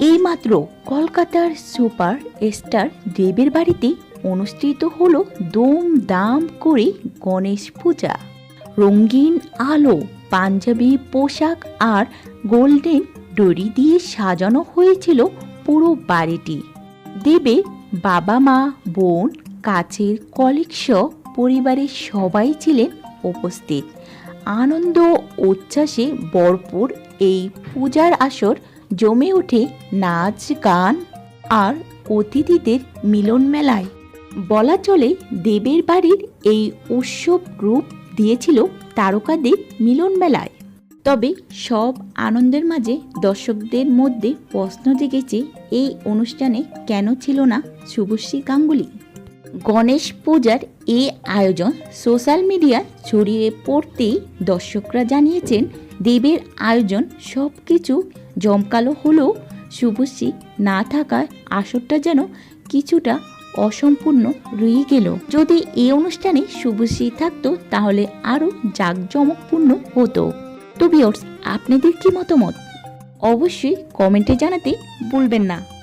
এইমাত্র কলকাতার super star দেবের বাড়িতে অনুষ্ঠিত হলো দম করে গণেশ পূজা। রঙিন আলো, পাঞ্জাবি পোশাক আর গোল্ডেন দড়ি দিয়ে সাজানো হয়েছিল পুরো বাড়িটি। দেবের বাবা মা, বোন, কাছের কলিগস পরিবারের সবাই ছিলেন উপস্থিত। আনন্দ উচ্ছ্বাসে ভরপুর এই পূজার আসর জমে ওঠে নাচ, গান আর অতিথিদের মিলন মেলায়। বলা চলে দেবের বাড়ির এই উৎসব রূপ দিয়েছিল তারকাদের মিলন মেলায়। তবে সব আনন্দের মাঝে দর্শকদের মধ্যে প্রশ্ন জেগেছে, এই অনুষ্ঠানে কেন ছিল না শুভশ্রী গাঙ্গুলি? গণেশ পূজার এই আয়োজন সোশ্যাল মিডিয়া ছড়িয়ে পড়তেই দর্শকরা জানিয়েছেন, দেবের আয়োজন সব কিছু জমকালো হলেও শুভশ্রী না থাকায় আসরটা যেন কিছুটা অসম্পূর্ণ রয়ে গেল। যদি এই অনুষ্ঠানে শুভশ্রী থাকতো, তাহলে আরও জাঁকজমকপূর্ণ হতো। তো বিয়র্স আপনাদের কি মতামত? অবশ্যই কমেন্টে জানাতে ভুলবেন না।